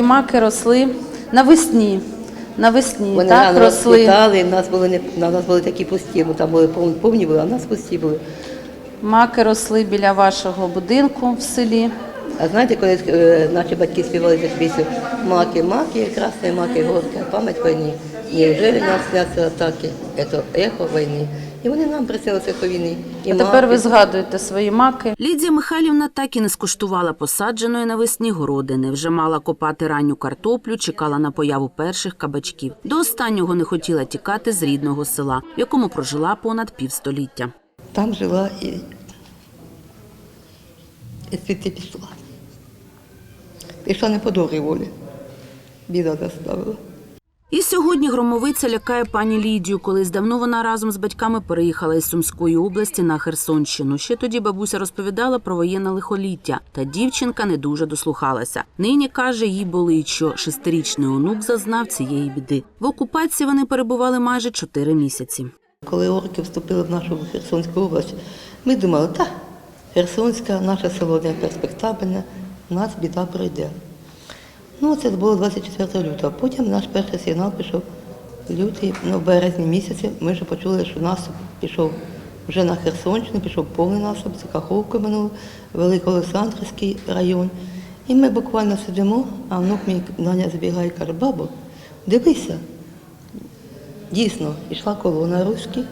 Такі маки росли навесні. Навесні Вони так рано росли. розквітали, нас були не на нас були такі пусті, бо там були повні, повні були, а нас пусті були. Маки росли біля вашого будинку в селі. А знаєте, коли е, наші батьки співали цю пісню Маки, маки, красні маки, горка, пам'ять війни. Неужели нас снятся атаки? Это ехо війни. І вони нам приснилися по війни. І А тепер ви згадуєте свої маки. Лідія Михайлівна так і не скуштувала посадженої навесні городини. Вже мала копати ранню картоплю, чекала на появу перших кабачків. До останнього не хотіла тікати з рідного села, в якому прожила понад півстоліття. Там жила і, і звідти пішла. Пішла не по добрій волі. Біда заставила. І сьогодні громовиця лякає пані Лідію. Колись давно вона разом з батьками переїхала із Сумської області на Херсонщину. Ще тоді бабуся розповідала про воєнне лихоліття, та дівчинка не дуже дослухалася. Нині каже, їй болить, що шестирічний онук зазнав цієї біди. В окупації вони перебували майже чотири місяці. Коли орки вступили в нашу Херсонську область, ми думали, та Херсонська, наше село не перспектабельне, у нас біда пройде. Ну, це було 24 лютого. Потім наш перший сигнал пішов лютий, ну, в березні місяці. Ми вже почули, що наступ пішов вже на Херсонщину, пішов повний наступ, це Каховка минув, Великоолександрівський район. І ми буквально сидимо, а внук мій Даня забігає і каже, бабу, дивися, Дійсно, йшла колона руських,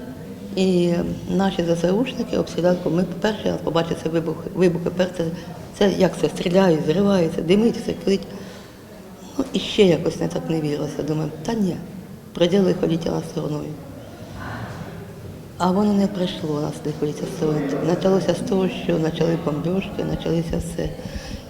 і наші ЗСУшники обстріляли. Ми перший раз побачили це вибух, вибухи. Перше, це як це стріляють, зриваються, димиться, килить. Ну і ще якось не так не вірилося. Думаю, та ні, приділи ходітіла стороною. А воно не прийшло, нас не ходіться стороною. Почалося з того, що почали бомбіжки, почалося все.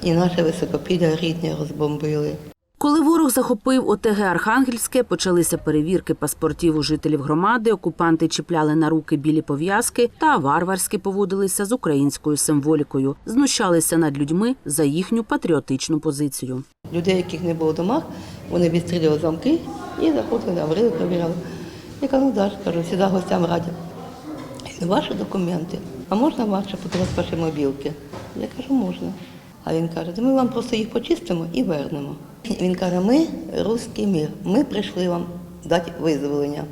І наше високопілля рідне розбомбили. Коли ворог захопив ОТГ Архангельське, почалися перевірки паспортів у жителів громади. Окупанти чіпляли на руки білі пов'язки та варварськи поводилися з українською символікою, знущалися над людьми за їхню патріотичну позицію. Людей, яких не було в домах, вони відстрілювали замки і заходили, говорили, перевіряли. Я кажу, ну кажу, завжди гостям раді. Ваші документи, а можна ваші подивитися ваші мобілки? Я кажу, можна. А він каже, ми вам просто їх почистимо і вернемо. Він каже, ми русський мір, ми прийшли вам дати визволення.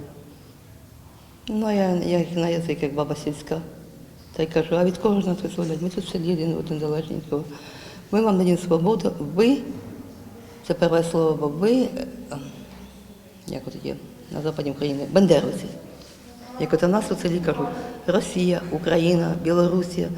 Ну, я, я на язик, як баба сільська. Та й кажу, а від кого ж нас визволять? Ми тут в селі один один залежні. Ми вам дадемо свободу, ви, це перше слово, бо ви, е, як от є на Западі України, бандеровці. Як от у нас у селі кажуть, Росія, Україна, Білорусія.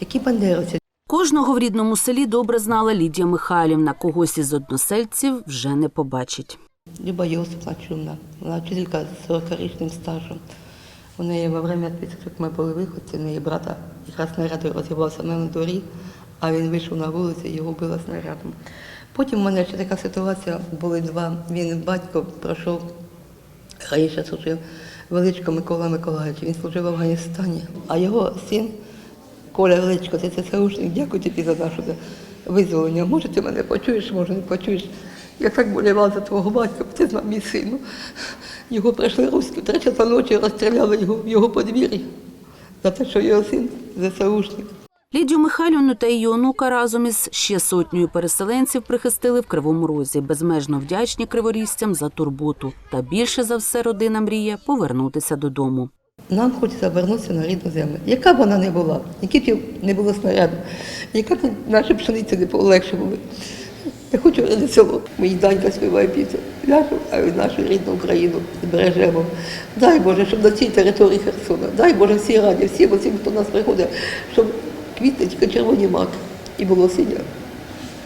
Які бандеровці? Кожного в рідному селі добре знала Лідія Михайлівна. Когось із односельців вже не побачить. Люба Йосипна Чумна, вона вчителька з 40-річним стажем. У неї во время як ми були виходці, у неї брата якраз снаряд розірвався на дворі, а він вийшов на вулицю і його вбило снарядом. Потім у мене ще така ситуація, були два. Він батько пройшов, раніше служив Величко Микола Миколаївич, він служив в Афганістані, а його син Коля Величко, це ЦСУшник, дякую тобі за наше визволення. Може, ти мене почуєш, може не почуєш. Я так болівала за твого батька, бо ти знав мій сину. Його прийшли руські, в три часа ночі розстріляли його в його подвір'ї за те, що його син ЗСУшник. Лідію Михайлівну та її онука разом із ще сотнею переселенців прихистили в Кривому Розі, безмежно вдячні криворізцям за турботу. Та більше за все родина мріє повернутися додому. Нам хочеться вернутися на рідну землю. Яка б вона не була, які б не було снаряду, яка б наші пшениці не легше. Я хочу рідне село. Мій данька співає пісню. Нашу рідну Україну збережемо. Дай Боже, щоб на цій території Херсона, дай Боже, всі раді, всім, всім, хто нас приходить, щоб квітли тільки червоні маки і було синє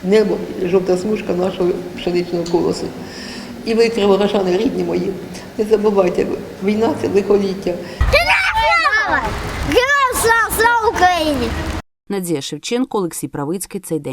небо, жовта смужка нашого пшеничного колосу. І ви, криворожани, рідні мої, не забувайте, війна це лихоліття. Героям слава, слава Україні! Надія Шевченко, Олексій Правицький. Цей день.